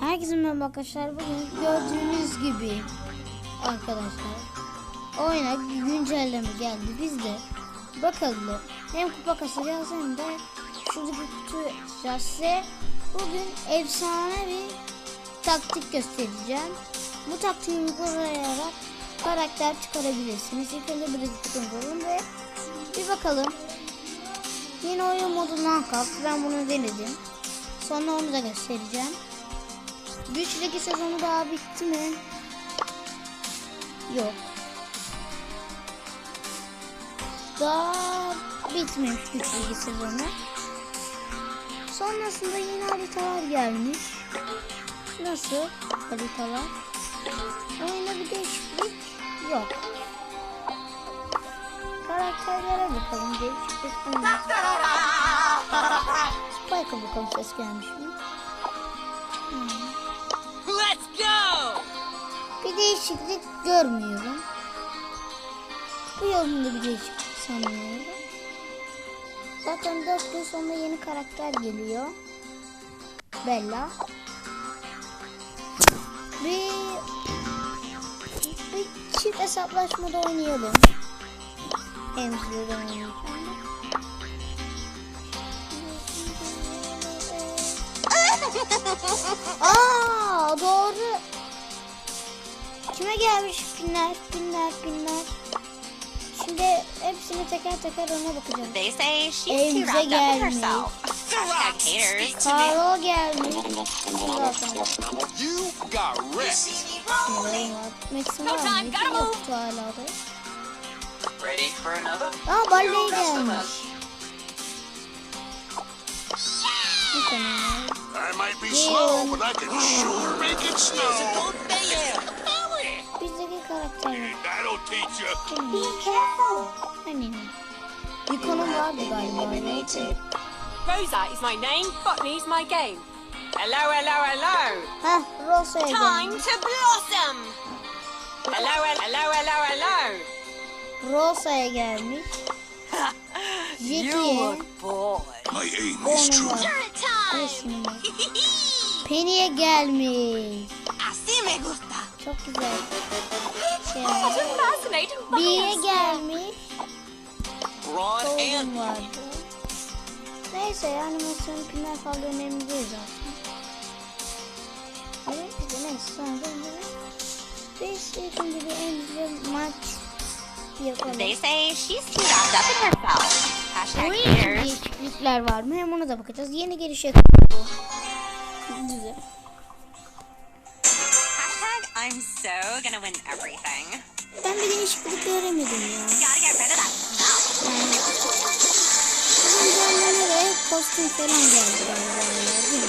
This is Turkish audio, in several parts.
Herkese merhaba arkadaşlar. Bugün gördüğünüz gibi arkadaşlar oyuna güncelleme geldi. Biz de bakalım hem kupa kasacağız hem de şuradaki kutuyu. Size bugün efsane bir taktik göstereceğim. Bu taktiği uygulayarak karakter çıkarabilirsiniz. İlk önce bir kutuyu kuralım ve bir bakalım. Yeni oyun modu Knockout. Ben bunu denedim. Sonra onu da göstereceğim. Güç Ligi sezonu daha bitti mi? Yok. Daha bitmemiş Güç Ligi sezonu. Sonrasında yeni haritalar gelmiş. Nasıl haritalar? Oyunda bir değişiklik yok. Karakterlere bakalım değişiklik. Spike'a bakalım ses gelmiş mi? Değişiklik görmüyorum. Bu yolunda bir değişiklik sanmıyorum. Zaten 4 gün sonra yeni karakter geliyor. Bella. Bir, bir çift hesaplaşmada oynayalım. Emzi'de oynayacağım. gelmiş pinler, pinler, pinler. Şimdi hepsini teker teker ona bakacağım. They say she's too wrapped up in gelmiş. herself. Hashtag haters. Carlo gelmiş. You got var? Maxim No var time, mı? Yoktu hala da. Ready for another? Aa gelmiş. Tane. I might be slow, but I can sure make it snow. That'll teach you. Be careful. Yukonun vardı galiba. Rosa is my name, botany's my game. Hello, hello, hello. Heh Rosa'ya Time gelmiş. to blossom. Hello, hello, hello, hello. Rosa'ya gelmiş. Jackie'ye. bored. My aim is true. var. time. Resmi var. Penny'e gelmiş. Así me gusta. Çok güzel. Boss. gelmiş. Golden vardı. Neyse animasyon pinler falan önemli değil zaten. Evet işte neyse sonra da ilk önce bir emzire maç yapalım. They say she's too wrapped up in herself. Hashtag değişiklikler var mı? Hem ona da bakacağız. Yeni yapıyor. Güzel. I'm so gonna win everything. Ben bir değişiklik göremedim ya. Gotta get rid of that güncellemelere kostüm falan geldi galiba değil mi?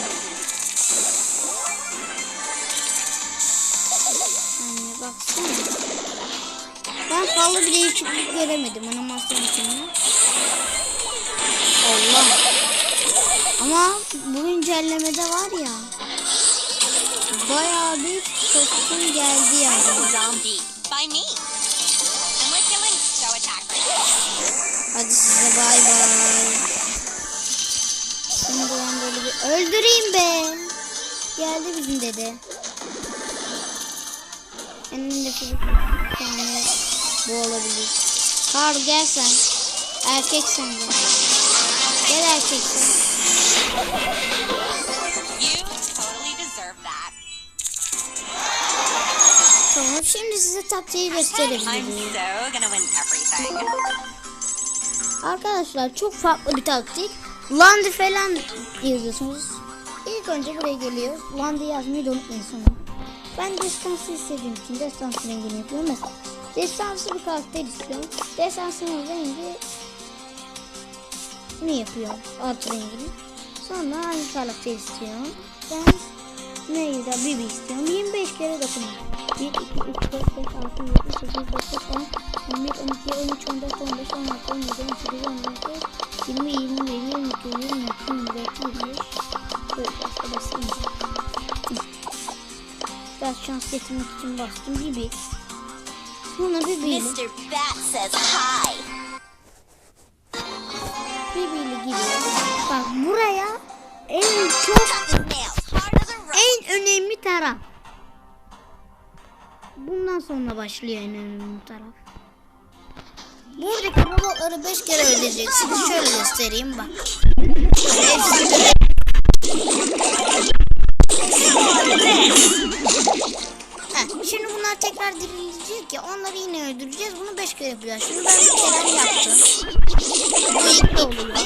Yani baksana. Ben fazla bir değişiklik göremedim animasyon içinde. Allah. Ama bu güncellemede var ya. Bayağı bir kostüm geldi yani. Hadi size bay bay. Şimdi ben böyle bir öldüreyim be. Geldi bizim dede. De bir tane bu olabilir. Karl gel sen. Erkek sen de. Gel erkek şimdi size taktiği I'm gösterebilirim. Arkadaşlar çok farklı bir taktik. Landy falan yazıyorsunuz. İlk önce buraya geliyor. Landy yazmayı da unutmayın sonra. Ben destansı istediğim için destansı rengini yapıyorum. Mesela destansı bir karakter istiyorum. Destansının rengi ne yapıyor? Artı rengini. Sonra hangi karakter istiyorum? Ben neydi? Bibi istiyorum. 25 kere dokunun. 1, 2, 3, 4, 5, 6, 7, 8, 9, 10, 11, 12, 13, 14, 15, 16, 17, 18, 19, 20, 21, 22, 23, 24, 25. Böyle başka basayım. Biraz şans getirmek için bastım. Bibi. Sonra Bibi. Mr. Bat says hi. Bibi ile giriyor. Bak buraya en çok önemli taraf. Bundan sonra başlıyor en önemli taraf. Buradaki robotları 5 kere öldüreceksiniz. Şöyle göstereyim bak. Şimdi bunlar tekrar dirilecek ya onları yine öldüreceğiz. Bunu 5 kere yapacağız. Şimdi ben bir kere yaptım. Bu ilk oluyor.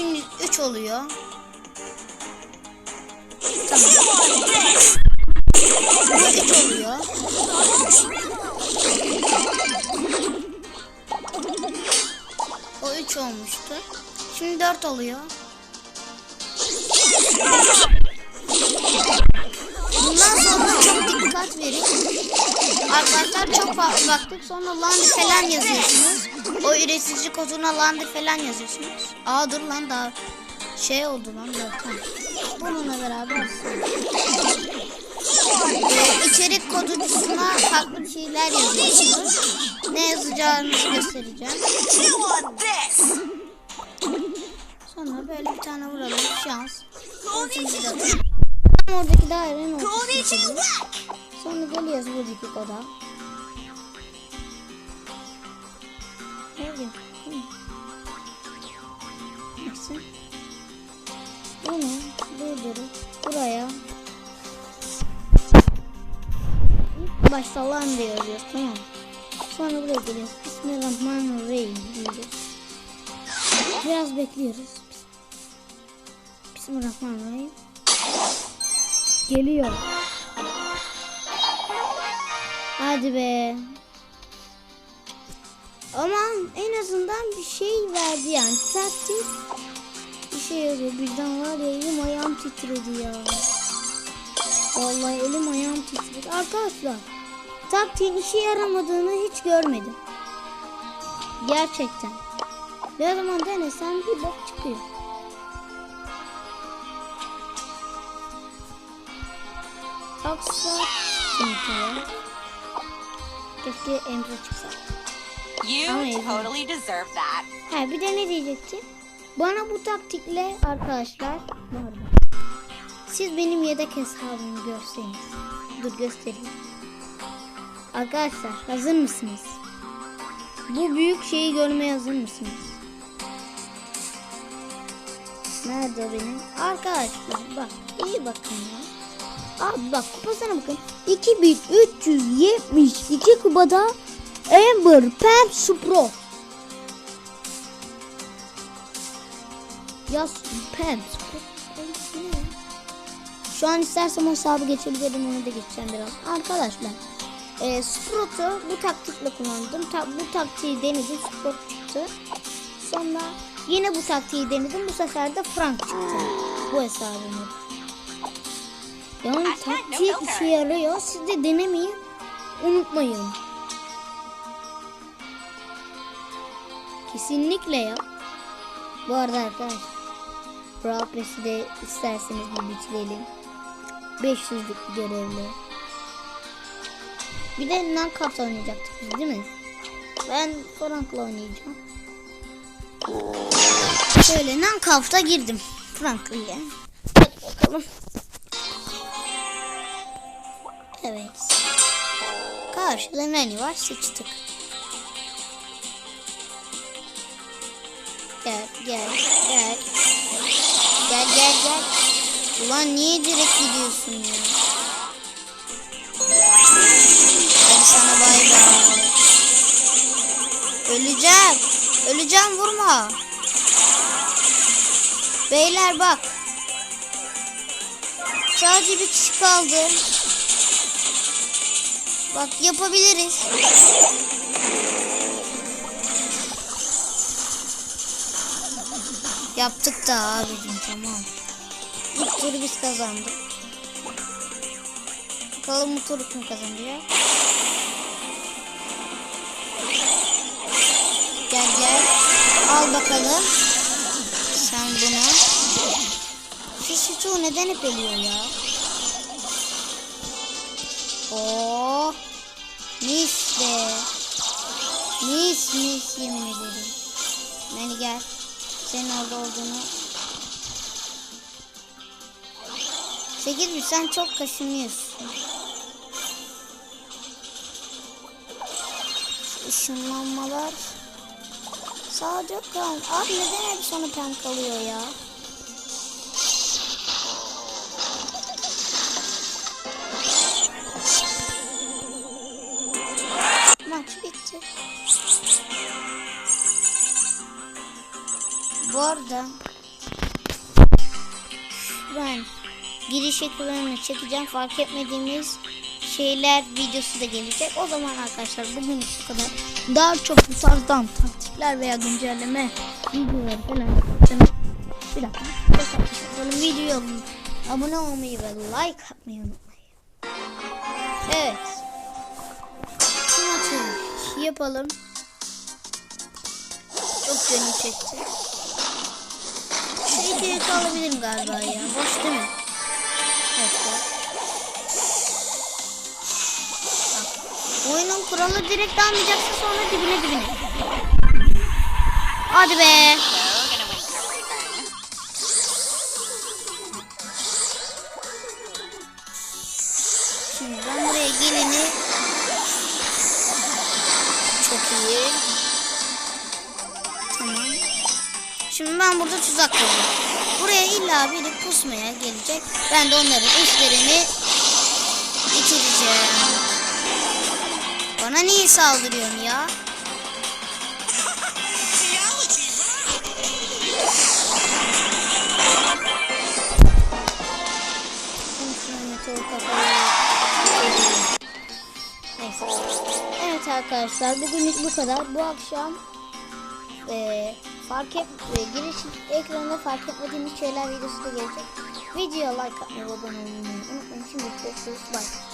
3'ün 3 oluyor. Tamam. Bu 3 oluyor. O 3 olmuştu. Şimdi 4 oluyor. Bundan sonra çok dikkat verin. Arkadaşlar çok baktık sonra lan falan yazıyorsunuz. O üretici koduna landı falan yazıyorsunuz. Aa dur lan daha şey oldu lan zaten. Bununla beraber ee, içerik koducusuna farklı şeyler yazıyorsunuz. Ne yazacağınızı göstereceğim. Sonra böyle bir tane vuralım. Şans. Oradaki dairenin ortasına. Sonra geliyoruz buradaki koda. Lan diye yazıyoruz tamam mı? Sonra buraya geliyoruz. Bismillahirrahmanirrahim diyoruz. Biraz bekliyoruz. Bismillahirrahmanirrahim. Geliyor. Hadi be. Ama en azından bir şey verdi yani. Taktik bir şey yazıyor. Birden var ya elim ayağım titredi ya. Vallahi elim ayağım titredi. Arkadaşlar taktiğin işe yaramadığını hiç görmedim. Gerçekten. Ne zaman denesem bir bok çıkıyor. Aksa sınıfı. Keşke emre çıksa. You Amazing. totally deserve that. Ha bir de ne diyecektim? Bana bu taktikle arkadaşlar pardon. Siz benim yedek hesabımı görseniz. Dur göstereyim. Arkadaşlar hazır mısınız? Bu büyük şeyi görmeye hazır mısınız? Nerede benim? Arkadaşlar bak iyi bakın ya. Abi bak kupasına bakın. 2372 kupada Amber Pam Supro. Yaz Pam. Şu an istersem o hesabı geçebilirim onu da geçeceğim biraz. Arkadaşlar e, Sprout'u bu taktikle kullandım. Ta, bu taktiği denedim. Sprout çıktı. Sonra yine bu taktiği denedim. Bu sefer de Frank çıktı. Bu hesabımı. Yani taktiği işe yarıyor. Siz de denemeyi unutmayın. Kesinlikle ya. Bu arada arkadaşlar. Brawl Pass'i de isterseniz bir bitirelim. 500'lük görevli. Bir de Knockout oynayacaktık biz değil mi? Ben Frank'la oynayacağım. Şöyle Knockout'a girdim. Frank'la. Hadi bakalım. Evet. Karşıda menü var seçtik. Gel gel gel. Gel gel gel. Ulan niye direkt gidiyorsun ya? Öleceğim. Vurma. Beyler bak. Sadece bir kişi kaldı. Bak yapabiliriz. Yaptık da abicim tamam. İlk turu biz kazandık. Bakalım bu turu kim kazanacak? Al bakalım. Sen bunu. Sütü neden hep eliyor ya? Oo. Mis be. Mis mis yemin ederim. Beni gel. Senin orada olduğunu. 8 bin sen çok kaşınıyorsun. Işınlanmalar. Sadece kal. Abi neden hep sana pem kalıyor ya? Maç bitti. Bu arada ben giriş ekranını çekeceğim. Fark etmediğimiz şeyler videosu da gelecek. O zaman arkadaşlar bugün bu kadar. Daha çok bu tarzdan taktikler veya güncelleme videoları falan. Bir dakika. Videoya abone olmayı ve like atmayı unutmayın. Evet. Şu maçı yapalım. Çok canım çekti. Şu iki yükü alabilirim galiba ya. Boş değil mi? Oyunun kuralı direkt almayacaksın sonra dibine dibine. Hadi be. Şimdi ben buraya geleni çok iyi. Şimdi ben burada tuzak kuracağım. Buraya illa biri pusmaya gelecek. Ben de onların işlerini bitireceğim. Bana niye saldırıyorsun ya? Evet arkadaşlar bugünlük bu kadar. Bu akşam eee fark et e, giriş ekranında fark etmediğimiz şeyler videosu da gelecek. Videoya like atmayı abone olmayı unutmayın. Şimdi görüşürüz. Bye.